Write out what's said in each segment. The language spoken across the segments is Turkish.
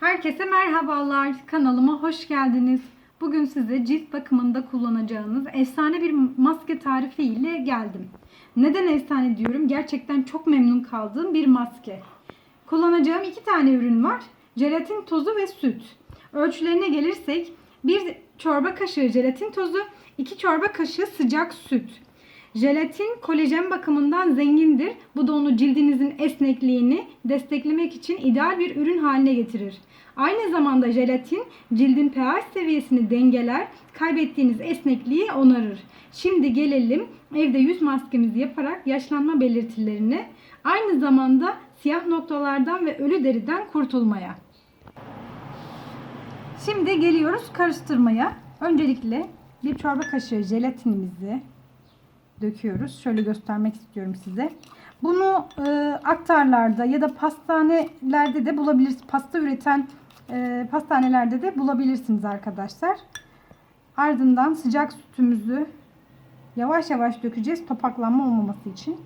Herkese merhabalar. Kanalıma hoş geldiniz. Bugün size cilt bakımında kullanacağınız efsane bir maske tarifi ile geldim. Neden efsane diyorum? Gerçekten çok memnun kaldığım bir maske. Kullanacağım iki tane ürün var. Jelatin tozu ve süt. Ölçülerine gelirsek bir çorba kaşığı jelatin tozu, iki çorba kaşığı sıcak süt. Jelatin kolajen bakımından zengindir. Bu da onu cildinizin esnekliğini desteklemek için ideal bir ürün haline getirir. Aynı zamanda jelatin cildin pH seviyesini dengeler, kaybettiğiniz esnekliği onarır. Şimdi gelelim evde yüz maskemizi yaparak yaşlanma belirtilerini, aynı zamanda siyah noktalardan ve ölü deriden kurtulmaya. Şimdi geliyoruz karıştırmaya. Öncelikle bir çorba kaşığı jelatinimizi döküyoruz. Şöyle göstermek istiyorum size. Bunu e, aktarlarda ya da pastanelerde de bulabilirsiniz. Pasta üreten e, pastanelerde de bulabilirsiniz arkadaşlar. Ardından sıcak sütümüzü yavaş yavaş dökeceğiz topaklanma olmaması için.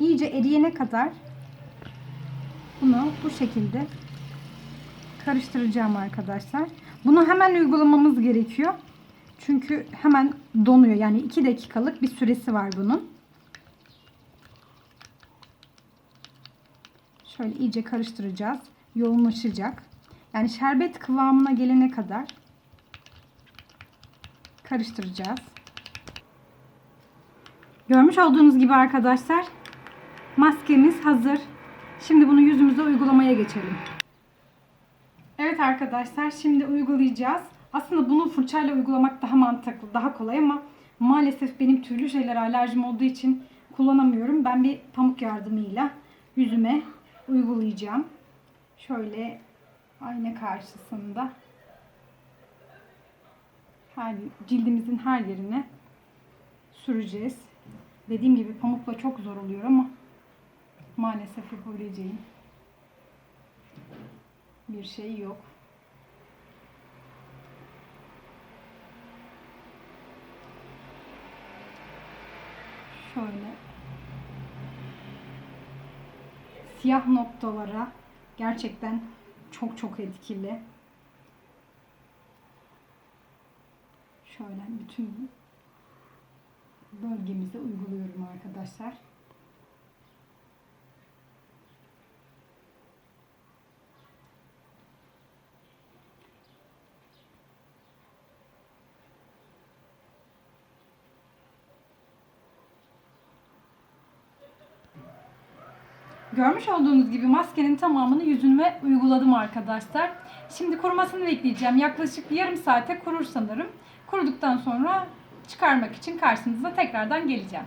İyice eriyene kadar bunu bu şekilde karıştıracağım arkadaşlar. Bunu hemen uygulamamız gerekiyor. Çünkü hemen donuyor. Yani 2 dakikalık bir süresi var bunun. Şöyle iyice karıştıracağız. Yoğunlaşacak. Yani şerbet kıvamına gelene kadar karıştıracağız. Görmüş olduğunuz gibi arkadaşlar maskemiz hazır. Şimdi bunu yüzümüze uygulamaya geçelim. Evet arkadaşlar şimdi uygulayacağız. Aslında bunu fırçayla uygulamak daha mantıklı, daha kolay ama maalesef benim türlü şeyler alerjim olduğu için kullanamıyorum. Ben bir pamuk yardımıyla yüzüme uygulayacağım. Şöyle ayna karşısında her cildimizin her yerine süreceğiz. Dediğim gibi pamukla çok zor oluyor ama maalesef yapabileceğim bir şey yok. Şöyle siyah noktalara gerçekten çok çok etkili. Şöyle bütün bölgemize uyguluyorum arkadaşlar. Görmüş olduğunuz gibi maskenin tamamını yüzüme uyguladım arkadaşlar. Şimdi kurumasını bekleyeceğim. Yaklaşık yarım saate kurur sanırım. Kuruduktan sonra çıkarmak için karşınıza tekrardan geleceğim.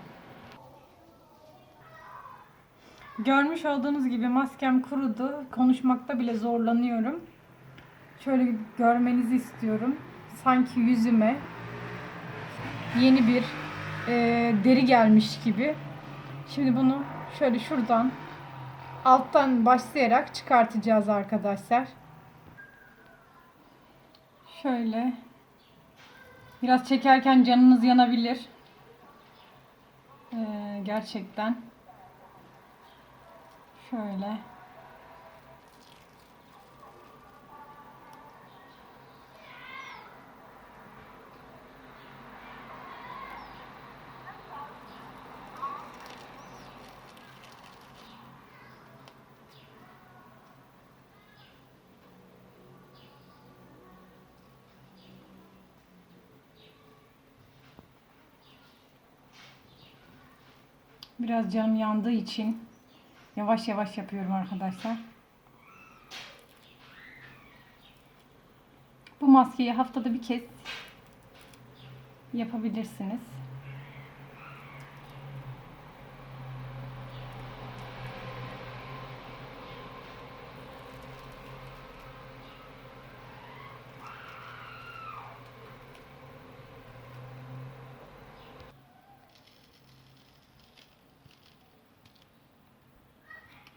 Görmüş olduğunuz gibi maskem kurudu. Konuşmakta bile zorlanıyorum. Şöyle görmenizi istiyorum. Sanki yüzüme yeni bir e, deri gelmiş gibi. Şimdi bunu şöyle şuradan alttan başlayarak çıkartacağız arkadaşlar. Şöyle biraz çekerken canınız yanabilir. Ee, gerçekten. Şöyle. Biraz canım yandığı için yavaş yavaş yapıyorum arkadaşlar. Bu maskeyi haftada bir kez yapabilirsiniz.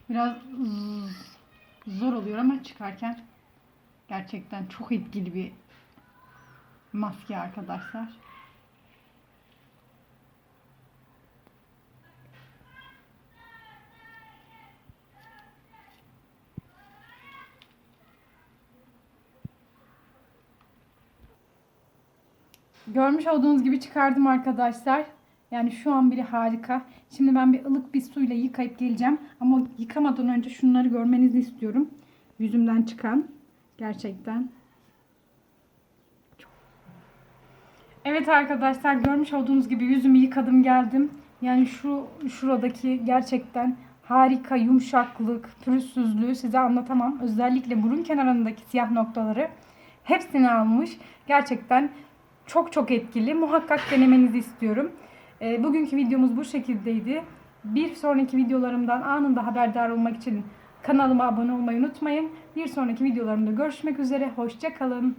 Biraz zor oluyor ama çıkarken gerçekten çok etkili bir maske arkadaşlar. Görmüş olduğunuz gibi çıkardım arkadaşlar. Yani şu an bile harika. Şimdi ben bir ılık bir suyla yıkayıp geleceğim. Ama yıkamadan önce şunları görmenizi istiyorum. Yüzümden çıkan. Gerçekten. Evet arkadaşlar görmüş olduğunuz gibi yüzümü yıkadım geldim. Yani şu şuradaki gerçekten harika yumuşaklık, pürüzsüzlüğü size anlatamam. Özellikle burun kenarındaki siyah noktaları hepsini almış. Gerçekten çok çok etkili. Muhakkak denemenizi istiyorum. Ee, bugünkü videomuz bu şekildeydi. Bir sonraki videolarımdan anında haberdar olmak için kanalıma abone olmayı unutmayın. Bir sonraki videolarımda görüşmek üzere. Hoşçakalın.